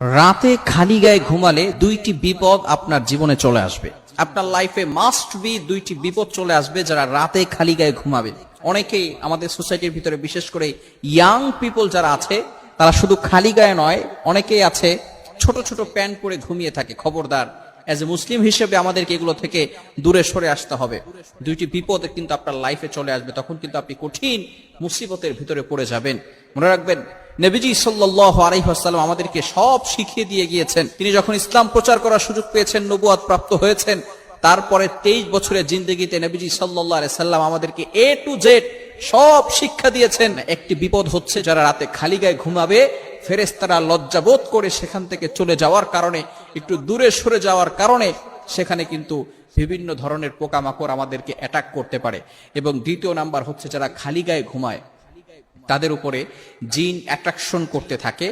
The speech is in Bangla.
রাতে খালি গায়ে ঘুমালে দুইটি বিপদ আপনার জীবনে চলে আসবে। আপনার লাইফে মাস্ট বি দুইটি বিপদ চলে আসবে যারা রাতে খালি গায়ে ঘুমাবে। অনেকেই আমাদের সোসাইটির ভিতরে বিশেষ করে ইয়াং পিপল যারা আছে, তারা শুধু খালি গায়ে নয়, অনেকেই আছে ছোট ছোট প্যান্ট পরে ঘুমিয়ে থাকে। খবরদার অ্যাজ এ মুসলিম হিসেবে আমাদেরকে এগুলো থেকে দূরে সরে আসতে হবে। দুইটি বিপদ কিন্তু আপনার লাইফে চলে আসবে, তখন কিন্তু আপনি কঠিন মুসিবতের ভিতরে পড়ে যাবেন। মনে রাখবেন নবীজি সাল্লাহ আলহিহাসাল্লাম আমাদেরকে সব শিখিয়ে দিয়ে গিয়েছেন। তিনি যখন ইসলাম প্রচার করার সুযোগ পেয়েছেন, নবুয়াদ প্রাপ্ত হয়েছেন, তারপরে তেইশ বছরের জিন্দগিতে নবীজি সাল্লাহ সাল্লাম আমাদেরকে এ টু জেড সব শিক্ষা দিয়েছেন। একটি বিপদ হচ্ছে যারা রাতে খালি গায়ে ঘুমাবে ফেরেস্তারা লজ্জাবোধ করে সেখান থেকে চলে যাওয়ার কারণে, একটু দূরে সরে যাওয়ার কারণে সেখানে কিন্তু বিভিন্ন ধরনের পোকামাকড় আমাদেরকে অ্যাটাক করতে পারে। এবং দ্বিতীয় নাম্বার হচ্ছে যারা খালি গায়ে ঘুমায় তাদের উপরে জিন অ্যাট্রাকশন করতে থাকে।